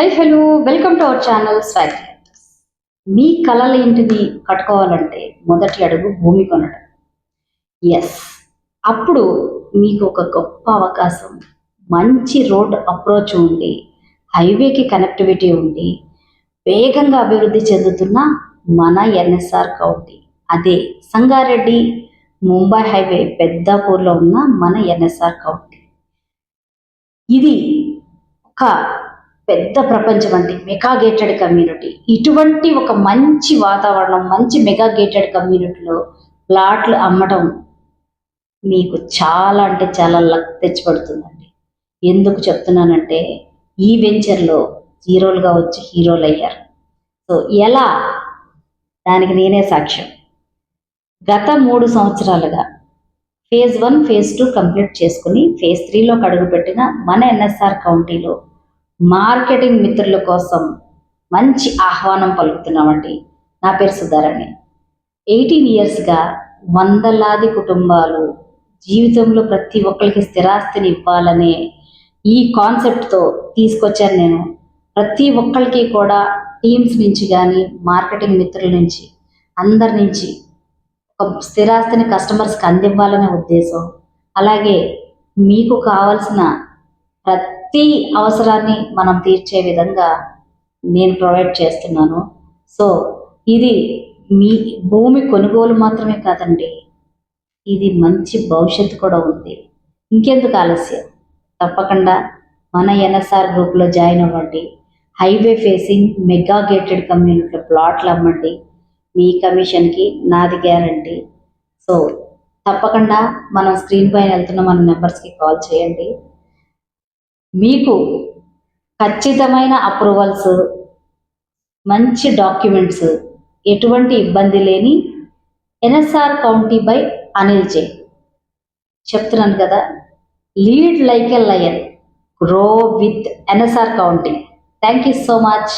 Hi hello welcome to our channel స్వైట్ మీ కళలు ఏంటిది కట్టుకోవాలంటే మొదటి అడుగు భూమి కొనడం. ఎస్ అప్పుడు మీకు ఒక గొప్ప అవకాశం. మంచి రోడ్ అప్రోచ్ ఉండి హైవేకి కనెక్టివిటీ ఉండి వేగంగా అభివృద్ధి చెందుతున్న మన ఎన్ఎస్ఆర్ కౌంటీ. అదే సంగారెడ్డి ముంబై హైవే పెద్దాపూర్లో ఉన్న మన ఎన్ఎస్ఆర్ కౌంటీ. ఇది ఒక పెద్ద ప్రపంచం అండి. Mega gated community. ఇటువంటి ఒక మంచి వాతావరణం మంచి మెగా గేటెడ్ కమ్యూనిటీలో ప్లాట్లు అమ్మడం మీకు చాలా అంటే చాలా లక్ తెచ్చిపడుతుందండి. ఎందుకు చెప్తున్నానంటే ఈ వెంచర్లో హీరోలుగా వచ్చి హీరోలు అయ్యారు సో ఎలా? దానికి నేనే సాక్ష్యం. గత మూడు సంవత్సరాలుగా phase one phase two complete చేసుకుని ఫేజ్ త్రీలోకి అడుగుపెట్టిన మన ఎన్ఎస్ఆర్ కౌంటీలో మార్కెటింగ్ మిత్రుల కోసం మంచి ఆహ్వానం పలుకుతున్నామండి. నా పేరు సుధారాణి. ఎయిటీన్ ఇయర్స్గా వందలాది కుటుంబాలు జీవితంలో ప్రతి ఒక్కరికి స్థిరాస్తిని ఇవ్వాలనే ఈ కాన్సెప్ట్తో తీసుకొచ్చాను నేను. ప్రతి ఒక్కరికి కూడా టీమ్స్ నుంచి కానీ మార్కెటింగ్ మిత్రుల నుంచి అందరి నుంచి ఒక స్థిరాస్తిని కస్టమర్స్కి అందివ్వాలనే ఉద్దేశం. అలాగే మీకు కావాల్సిన ప్రతి అవసరాన్ని మనం తీర్చే విధంగా నేను ప్రొవైడ్ చేస్తున్నాను. సో ఇది మీ భూమి కొనుగోలు మాత్రమే కాదండి. ఇది మంచి భవిష్యత్తు కూడా ఉంది. ఇంకెందుకు ఆలస్యం? తప్పకుండా మన ఎన్ఎస్ఆర్ గ్రూప్లో జాయిన్ అవ్వండి. హైవే ఫేసింగ్ మెగా గేటెడ్ కమ్యూనిటీలో ప్లాట్లు అమ్మండి. మీ కమిషన్కి నాది గ్యారంటీ. సో తప్పకుండా మనం స్క్రీన్ పైన వెళ్తున్న మన నెంబర్స్కి కాల్ చేయండి. మీకు ఖచ్చితమైన అప్రూవల్స్ మంచి డాక్యుమెంట్స్ ఎటువంటి ఇబ్బంది లేని NSR county by Anil J. చెప్తున్నాను కదా lead like a lion grow with NSR county. Thank you so much